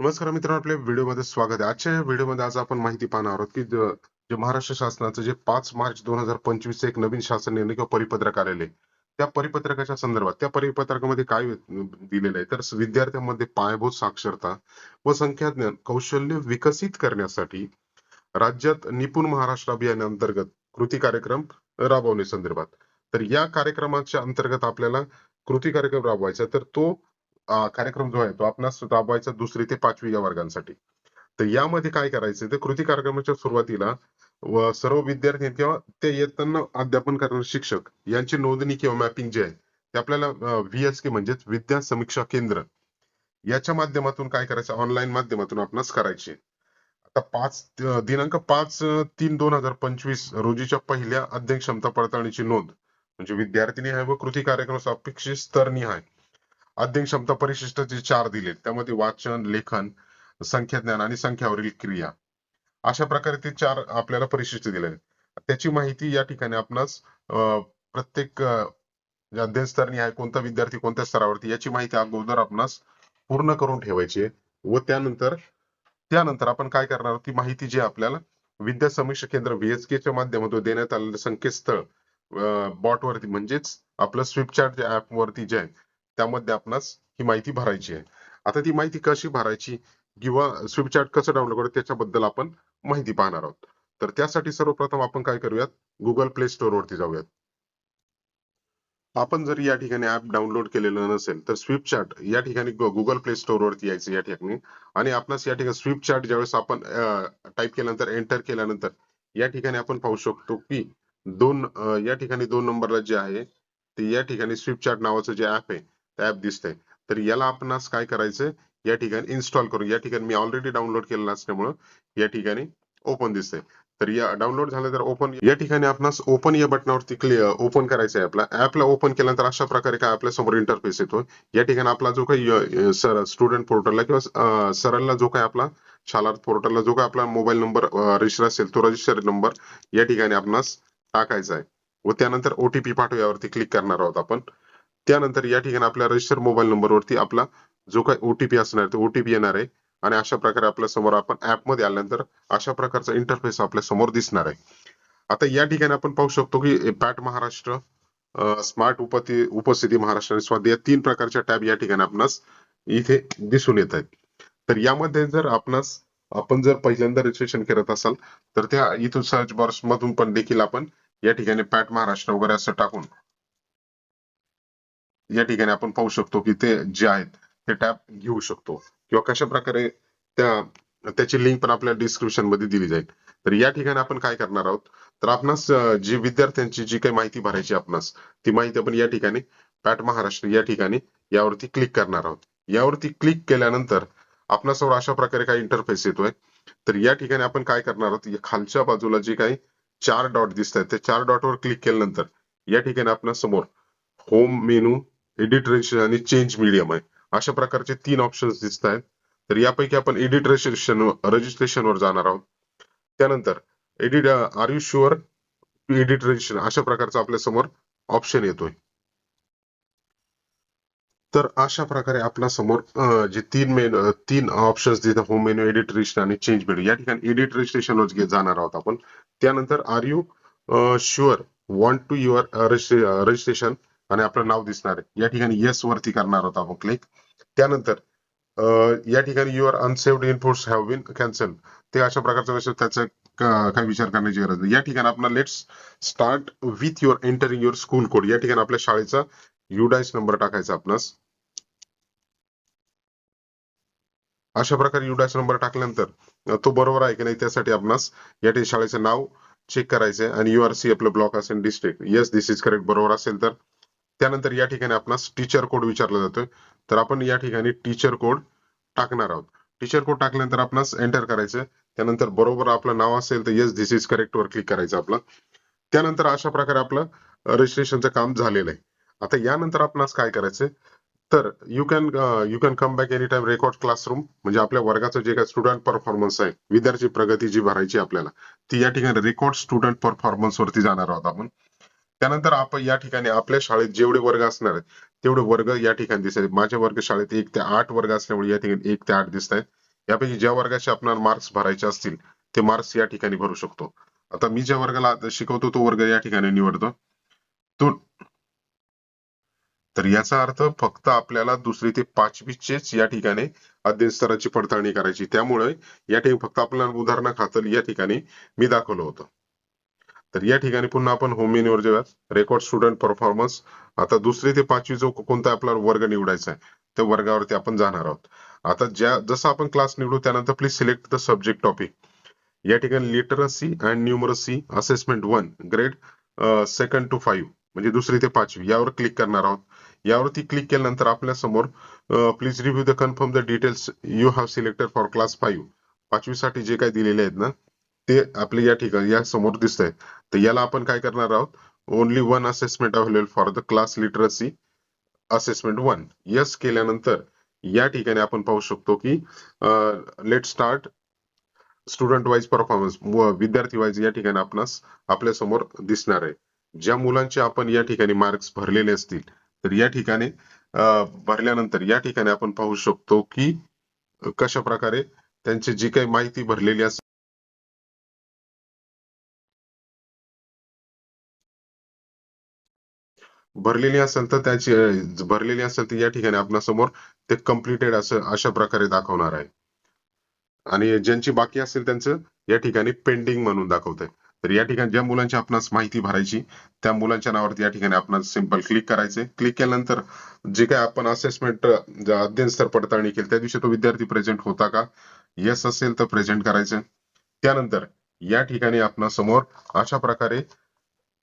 नमस्कार मित्रांनो आपल्या व्हिडिओमध्ये स्वागत आहे. आजच्या या व्हिडिओमध्ये आज आपण माहिती पाहणार आहोत की जे महाराष्ट्र शासनाचं जे पाच मार्च दोन हजार पंचवीस एक नवीन शासन निर्णय किंवा परिपत्रक आलेले त्या परिपत्रकाच्या संदर्भात त्या परिपत्रकामध्ये काय दिलेलं आहे? तर विद्यार्थ्यांमध्ये पायाभूत साक्षरता व संख्याज्ञान कौशल्य विकसित करण्यासाठी राज्यात निपुण महाराष्ट्र अभियानाअंतर्गत कृती कार्यक्रम राबवण्यासंदर्भात. तर या कार्यक्रमाच्या अंतर्गत आपल्याला कृती कार्यक्रम राबवायचा तर तो कार्यक्रम जो आहे तो आपणास राबवायचा दुसरी ते पाचवी या वर्गांसाठी. तर यामध्ये काय करायचं तर कृती कार्यक्रमाच्या सुरुवातीला व सर्व विद्यार्थी किंवा ते येताना अध्यापन करणारे शिक्षक यांची नोंदणी किंवा मॅपिंग जे आहे ते आपल्याला व्हीएसके म्हणजेच विद्या समीक्षा केंद्र याच्या माध्यमातून काय करायचं ऑनलाईन माध्यमातून आपणास करायचे. आता पाच दिनांक पाच तीन दोन हजार पंचवीस रोजीच्या पहिल्या अध्ययन क्षमता पडताळणीची नोंद म्हणजे विद्यार्थिनी आहे व कृती कार्यक्रम अपेक्षित स्तर निहाय अध्ययन क्षमता परिशिष्टाचे चार दिले त्यामध्ये वाचन लेखन संख्याज्ञान आणि संख्यावरील क्रिया अशा प्रकारे ते चार आपल्याला परिशिष्ट दिले आहेत. त्याची माहिती या ठिकाणी आपणास प्रत्येक अं, अध्ययन आहे कोणता विद्यार्थी कोणत्या स्तरावरती याची माहिती अगोदर आपणास पूर्ण करून ठेवायची आहे व त्यानंतर त्यानंतर आपण काय करणार ती माहिती जी आपल्याला विद्या समीक्षा केंद्र व्हीएचकेच्या च्या माध्यमातून देण्यात आलेलं संकेतस्थळ बॉट वरती म्हणजेच आपलं स्विपचॅट ऍप वरती जे आहे त्यामध्ये आपणास ही माहिती भरायची आहे. आता ती माहिती कशी भरायची? किंवा स्विपचॅट कसं डाउनलोड करायचं? त्याच्याबद्दल आपण माहिती पाहणार आहोत. तर त्यासाठी सर्वप्रथम आपण काय करूयात? गुगल प्ले स्टोअर वरती जाऊयात. आपण जर या ठिकाणी ऍप डाउनलोड केलेलं नसेल तर स्विपचॅट या ठिकाणी गुगल प्ले स्टोअर वरती यायचं या ठिकाणी. आणि आपणास या ठिकाणी स्विपचॅट ज्यावेळेस आपण टाईप केल्यानंतर एंटर केल्यानंतर या ठिकाणी आपण पाहू शकतो की दोन या ठिकाणी दोन नंबरला जे आहे ते या ठिकाणी स्विपचॅट नावाचं जे ऍप आहे ऍप दिसते तर याला आपणास काय करायचंय? या ठिकाणी इन्स्टॉल करून या ठिकाणी मी ऑलरेडी डाउनलोड केलेला असल्यामुळं या ठिकाणी ओपन दिसते तर या डाउनलोड झालं तर ओपन या ठिकाणी आपणास ओपन या बटनावरती क्लिअर ओपन करायचं आहे आपला ऍपला ओपन केल्यानंतर अशा प्रकारे काय आपल्यासमोर इंटरफेस येतो या ठिकाणी आपला जो काही सर स्टुडंट पोर्टलला किंवा सरलला जो काही आपला शालार्थ पोर्टलला जो काही आपला मोबाईल नंबर रजिस्टर असेल तो रजिस्टर नंबर या ठिकाणी आपणास टाकायचा आहे व त्यानंतर ओटीपी पाठव यावरती क्लिक करणार आहोत आपण. त्यानंतर या ठिकाणी आपल्या रजिस्टर मोबाईल नंबरवरती आपला जो काही ओटीपी असणार तो ओटीपी येणार आहे. आणि अशा प्रकारे आपल्यासमोर आपण ऍपमध्ये आल्यानंतर अशा प्रकारचा इंटरफेस आपल्यासमोर दिसणार आहे. आता या ठिकाणी आपण पाहू शकतो की पॅट महाराष्ट्र स्मार्ट उपस्थिती उपस्थिती महाराष्ट्र आणि स्वाध्याय या तीन प्रकारच्या टॅब या ठिकाणी आपणास इथे दिसून येत आहेत. तर यामध्ये जर आपणास आपण जर पहिल्यांदा रजिस्ट्रेशन करत असाल तर त्या इथून सर्च बॉक्स मधून पण देखील आपण या ठिकाणी पॅट महाराष्ट्र वगैरे असं टाकून या ठिकाणी आपण पाहू शकतो की ते जे आहेत ते टॅब घेऊ शकतो. किंवा कशा प्रकारे त्या त्याची लिंक पण आपल्या डिस्क्रिप्शनमध्ये दिली जाईल. तर या ठिकाणी आपण काय करणार आहोत? तर आपणास जी विद्यार्थ्यांची जी काही माहिती भरायची आपणास ती माहिती आपण या ठिकाणी पॅट महाराष्ट्र या ठिकाणी यावरती क्लिक करणार आहोत. यावरती क्लिक केल्यानंतर आपणासमोर अशा प्रकारे काही इंटरफेस येतोय. तर या ठिकाणी आपण काय करणार आहोत? या खालच्या बाजूला जे काही चार डॉट दिसत आहेत त्या चार डॉट वर क्लिक केल्यानंतर या ठिकाणी आपल्यासमोर होम मेनू एडिट रजिस्ट्रेशन आणि चेंज मीडियम आहे. अशा प्रकारचे तीन ऑप्शन दिसत आहेत. तर यापैकी आपण एडिट रजिस्ट्रेशन रजिस्ट्रेशनवर जाणार आहोत. त्यानंतर edit are you sure edit registration अशा प्रकारचा आपल्यासमोर ऑप्शन येतोय. तर अशा प्रकारे आपल्यासमोर जे तीन मेन तीन ऑप्शन दिसतात होम मेन्यू एडिट रजिस्ट्रेशन आणि चेंज मेन्यू या ठिकाणी एडिट रजिस्ट्रेशनवर जाणार आहोत आपण. त्यानंतर are you sure want to your registration आणि आपलं नाव दिसणार आहे. या ठिकाणी येस वरती करणार आहोत आपण क्लिक त्यानंतर या ठिकाणी your unsaved inputs have been cancel ते अशा प्रकारचं विषय त्याचा काही विचार करण्याची गरज नाही. या ठिकाणी आपण let's start with your entering your school code या ठिकाणी आपल्या शाळेचा युडाईस नंबर टाकायचा आपणास. अशा प्रकारे युडाईस नंबर टाकल्यानंतर तो बरोबर आहे की नाही त्यासाठी आपणास या ठिकाणी शाळेचं नाव चेक करायचंय. आणि युआरसी आपलं ब्लॉक असेल district yes this is correct बरोबर असेल तर त्यानंतर या ठिकाणी आपणास टीचर कोड विचारला जातोय. तर आपण या ठिकाणी टीचर कोड टाकणार आहोत. टीचर कोड टाकल्यानंतर आपणास एंटर करायचं त्यानंतर बरोबर आपलं नाव असेल तर येस दिस इज करेक्ट वर क्लिक करायचं आपलं. त्यानंतर अशा प्रकारे आपलं रजिस्ट्रेशनचं काम झालेलं आहे. आता यानंतर आपणास काय करायचंय? तर you can you can come back any time record classroom म्हणजे आपल्या वर्गाचं जे काही स्टुडंट परफॉर्मन्स आहे विद्यार्थी प्रगती जी भरायची आपल्याला ती या ठिकाणी रेकॉर्ड स्टुडंट परफॉर्मन्स वरती जाणार आहोत आपण. त्यानंतर आपण या ठिकाणी आपल्या शाळेत जेवढे वर्ग असणार आहेत तेवढे वर्ग या ठिकाणी दिसत आहेत माझ्या वर्ग शाळेत एक ते आठ वर्ग असल्यामुळे या ठिकाणी एक ते आठ दिसत आहेत यापैकी ज्या वर्गाचे आपल्याला मार्क्स भरायचे असतील ते मार्क्स या ठिकाणी भरू शकतो. आता मी ज्या वर्गाला शिकवतो तो वर्ग या ठिकाणी निवडतो. तो तर याचा अर्थ फक्त आपल्याला दुसरी ते पाचवीचेच या ठिकाणी अध्ययन स्तराची पडताळणी करायची. त्यामुळे या ठिकाणी फक्त आपल्याला उदाहरणाखातर या ठिकाणी मी दाखवलं होतं. तर या ठिकाणी पुन्हा आपण होम मेन्यूवर जेव्हा रेकॉर्ड स्टुडंट परफॉर्मन्स आता दुसरी ते पाचवी जो कोणता आपला वर्ग निवडायचा आहे त्या वर्गावरती आपण जाणार आहोत. आता ज्या जसं आपण क्लास निवडू त्यानंतर please select the subject topic या ठिकाणी literacy and numeracy assessment one grade second two five म्हणजे दुसरी ते पाचवी यावर क्लिक करणार आहोत. यावरती क्लिक केल्यानंतर आपल्यासमोर please review the confirm the details you have selected for class five पाचवीसाठी जे काही दिलेले आहेत ना ते आपले या ठिकाणी या समोर दिसत आहे तर याला आपण काय करणार आहोत? Only one assessment available for the class literacy assessment one yes केल्यानंतर या ठिकाणी आपण पाहू शकतो की let start student wise performance विद्यार्थी वाईज या ठिकाणी आपणास आपल्यासमोर दिसणार आहे. ज्या मुलांचे आपण या ठिकाणी मार्क्स भरलेले असतील तर या ठिकाणी भरल्यानंतर या ठिकाणी आपण पाहू शकतो की कशा प्रकारे त्यांची जी काही माहिती भरलेली असेल भरलेली असेल तर त्याची भरलेली असेल तर या ठिकाणी आपल्यासमोर ते कम्प्लिटेड असं अशा प्रकारे दाखवणार आहे. आणि ज्यांची बाकी असेल त्यांचं या ठिकाणी पेंडिंग म्हणून दाखवत आहे तर या ठिकाणी ज्या मुलांची आपणास माहिती भरायची त्या मुलांच्या नावावरती या ठिकाणी आपण सिंपल क्लिक करायचे क्लिक केल्यानंतर जे काय आपण असेसमेंट अध्ययन स्तर पडताळणी केली त्या दिवशी तो विद्यार्थी प्रेझेंट होता का? येस असेल तर प्रेझेंट करायचं. त्यानंतर या ठिकाणी आपणा समोर अशा प्रकारे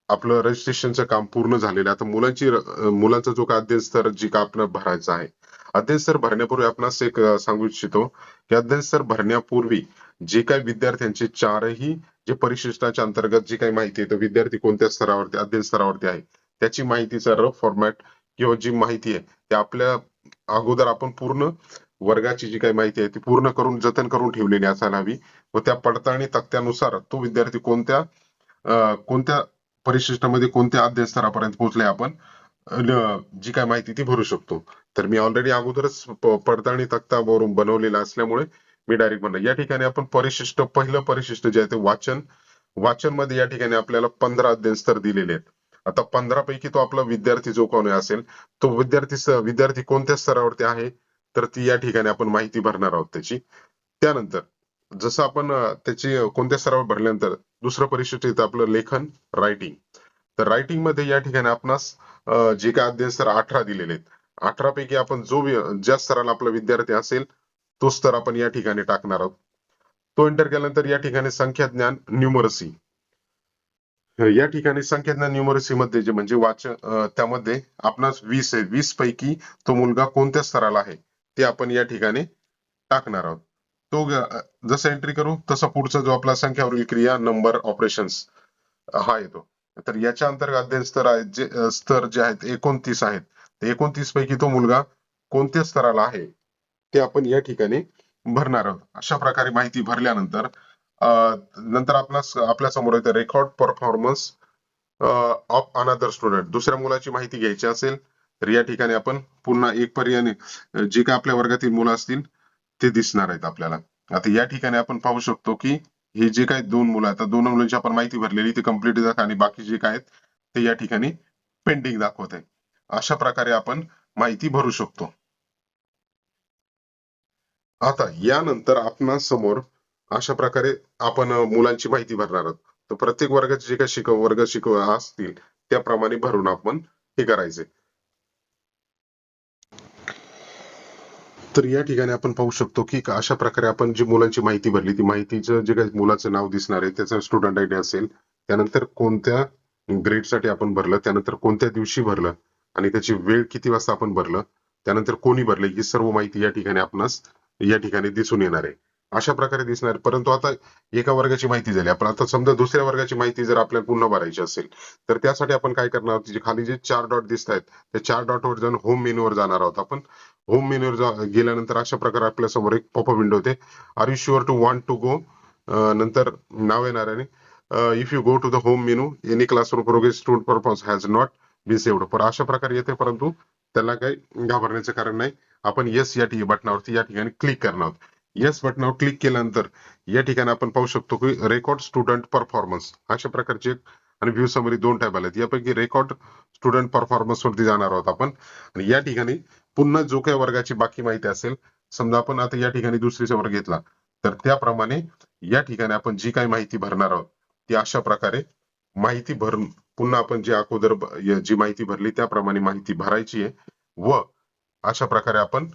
आपलं रजिस्ट्रेशनचं काम पूर्ण झालेलं आहे. आता मुलांची मुलांचा जो काय अध्ययन स्तर जी का आपण भरायचा आहे अध्ययन स्तर भरण्यापूर्वी आपण एक सांगू इच्छितो की अध्ययन स्तर भरण्यापूर्वी जे काही विद्यार्थ्यांचे चारही जे परिशिष्टाच्या अंतर्गत जी काही माहिती आहे तर विद्यार्थी कोणत्या स्तरावरती अध्ययन स्तरावरती आहे त्याची माहितीचा रफ फॉर्मॅट किंवा जी माहिती आहे ते आपल्या अगोदर आपण पूर्ण वर्गाची जी काही माहिती आहे ती पूर्ण करून जतन करून ठेवलेली असायला हवी व त्या पडताळणी तक्त्यानुसार तो विद्यार्थी कोणत्या कोणत्या परिशिष्टामध्ये कोणत्या अध्ययन स्तरापर्यंत पोहोचले आपण जी काय माहिती ती भरू शकतो. तर मी ऑलरेडी अगोदरच पडताळणी तक्ता वरून बनवलेला असल्यामुळे मी डायरेक्ट म्हणलं या ठिकाणी आपण परिशिष्ट पहिलं परिशिष्ट जे आहे ते वाचन वाचनमध्ये या ठिकाणी आपल्याला पंधरा अध्ययन स्तर दिलेले आहेत. आता पंधरा पैकी तो आपला विद्यार्थी जो कोणी असेल तो विद्यार्थी विद्यार्थी कोणत्या स्तरावरती आहे तर ती या ठिकाणी आपण माहिती भरणार आहोत त्याची. त्यानंतर जसं आपण त्याची कोणत्या स्तरावर भरल्यानंतर दुसरं परिशिष्ट येतं आपलं लेखन रायटिंग तर रायटिंगमध्ये या ठिकाणी आपणास जे काय अध्ययन स्तर अठरा दिलेले आहेत. अठरा पैकी आपण जो ज्या स्तराला आपला विद्यार्थी असेल तो स्तर आपण या ठिकाणी टाकणार आहोत. तो एंटर केल्यानंतर या ठिकाणी संख्या ज्ञान न्यूमरसी या ठिकाणी संख्या ज्ञान न्युमरसी मध्ये जे म्हणजे वाचन त्यामध्ये आपणास वीस आहे. वीस पैकी तो मुलगा कोणत्या स्तराला आहे ते आपण या ठिकाणी टाकणार आहोत. तो जसं एंट्री करू तसा पुढचा जो आपला संख्यावरील क्रिया नंबर ऑपरेशन्स हा येतो. तर याच्या अंतर्गत अध्ययन स्तर आहेत जे स्तर जे आहेत एकोणतीस आहेत. एकोणतीस पैकी तो मुलगा कोणत्या स्तराला आहे ते आपण या ठिकाणी भरणार आहोत. अशा प्रकारे माहिती भरल्यानंतर नंतर आपला आपल्यासमोर येते record performance of another student दुसऱ्या मुलाची माहिती घ्यायची असेल तर या ठिकाणी आपण पुन्हा एक पर्याय जे काय आपल्या वर्गातील मुलं असतील ते दिसणार आहेत आपल्याला. आता या ठिकाणी आपण पाहू शकतो की हे जे काही दोन मुलं आहेत आता दोन मुलांची आपण माहिती भरलेली ती कंप्लीट दाखवा आणि बाकी जे काय आहेत ते या ठिकाणी पेंडिंग दाखवत आहे अशा प्रकारे आपण माहिती भरू शकतो. आता यानंतर आपणा समोर अशा प्रकारे आपण मुलांची माहिती भरणार आहोत. तर प्रत्येक वर्गाचे जे काही शिकव वर्ग शिकव असतील त्याप्रमाणे भरून आपण हे करायचे. तर या ठिकाणी आपण पाहू शकतो की अशा प्रकारे आपण जी मुलांची माहिती भरली ती माहितीचं जे काही मुलाचं नाव दिसणार आहे त्याचं स्टुडंट आयडी असेल त्यानंतर कोणत्या ग्रेडसाठी आपण भरलं त्यानंतर कोणत्या दिवशी भरलं आणि त्याची वेळ किती वाजता आपण भरलं त्यानंतर कोणी भरलं ही सर्व माहिती या ठिकाणी आपणास या ठिकाणी दिसून येणार आहे. अशा प्रकारे दिसणार परंतु आता एका वर्गाची माहिती झाली. आपण आता समजा दुसऱ्या वर्गाची माहिती जर आपल्याला पुन्हा भरायची असेल तर त्यासाठी आपण काय करणार आहोत खाली जे चार डॉट दिसत आहेत त्या चार डॉट वर जाऊन होम मेनूवर जाणार आहोत आपण. होम मेनूवर गेल्यानंतर अशा प्रकारे आपल्यासमोर एक पॉपअप विंडो होते. Are you sure to want to go नंतर नाव येणार आहे. If you go to the home menu any classroom progress student performance has not be saved पर अशा प्रकारे येते परंतु त्याला काही घाबरण्याचं कारण नाही. आपण येस या बटनावरती या ठिकाणी क्लिक करणार आहोत. येस बटनावर क्लिक केल्यानंतर या ठिकाणी आपण पाहू शकतो की रेकॉर्ड स्टुडंट परफॉर्मन्स अशा प्रकारचे आणि व्ह्यू समरी दोन टॅब आलेत यापैकी रेकॉर्ड स्टुडंट परफॉर्मन्स वरती जाणार आहोत आपण. आणि या ठिकाणी पुन्हा जो काही वर्गाची बाकी माहिती असेल समजा आपण आता या ठिकाणी दुसरीचा वर्ग घेतला तर त्याप्रमाणे या ठिकाणी आपण जी काही माहिती भरणार आहोत ती अशा प्रकारे माहिती भरून पुन्हा आपण जी अगोदर जी माहिती भरली त्याप्रमाणे माहिती भरायची आहे व अशा प्रकारे आपण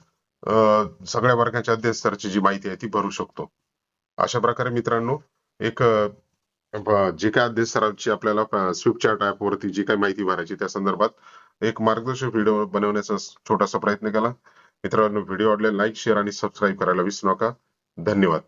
अं, सगळ्या वर्गाच्या अध्यस्तराची जी माहिती आहे ती भरू शकतो. अशा प्रकारे मित्रांनो एक जे काय अध्यस्तराची आपल्याला स्विफ्ट चार्ट ऍप वरती जी काही माहिती भरायची त्या संदर्भात एक मार्गदर्शक व्हिडिओ बनवण्याचा छोटासा प्रयत्न केला. मित्रांनो व्हिडिओ आवडले लाईक शेअर आणि सबस्क्राईब करायला विसरू नका. धन्यवाद.